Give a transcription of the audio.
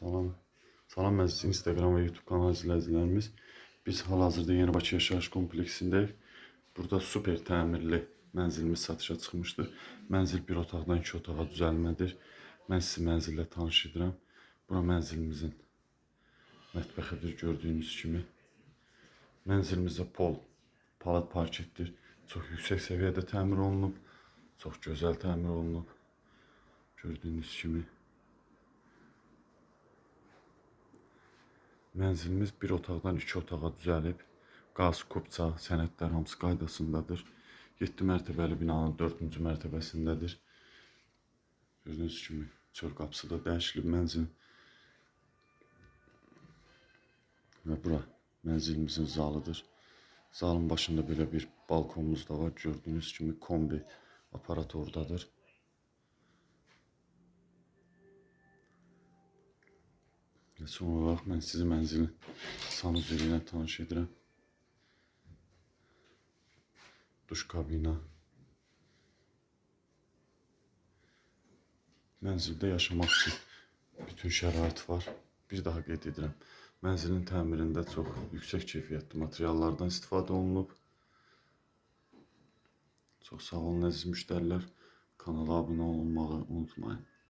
Salam. Salam Məclis Instagram ve YouTube kanalı izləyicilərimiz. Biz hal-hazırda Yenibaşı Yaşayış kompleksindəyik. Burada super təmirli mənzilimiz satışa çıxmışdır. Mənzil bir otaqdan iki otağa düzəlmədir. Mən sizi mənzillə tanış edirəm. Bura mənzilimizin mətbəxidir gördüyünüz kimi. Mənzilimizdə pol, palat parketdir. Çox yüksək səviyyədə təmir olunub. Çox gözəl təmir olunub. Gördüyünüz kimi. Mənzilimiz bir otaqdan iki otağa düzəlib. Qaz, kubça, sənədlər hamısı qaydasındadır. 7 mərtəbəli binanın 4-cü mərtəbəsindədir. Gördüyünüz kimi çöl qapısı da dəyişilib mənzil. Və bura mənzilimizin zalıdır. Zalın başında belə bir balkonumuz da var. Gördüyünüz kimi kombi aparat oradadır. Və son olaraq mən sizi mənzilin sanuzeli ilə tanış edirəm. Duş kabina. Mənzildə yaşamaq üçün bütün şərait var. Bir daha qeyd edirəm. Mənzilin təmirində çox yüksək keyfiyyətli materiallardan istifadə olunub. Çox sağ olun əziz müştərilər. Kanala abunə olmağı unutmayın.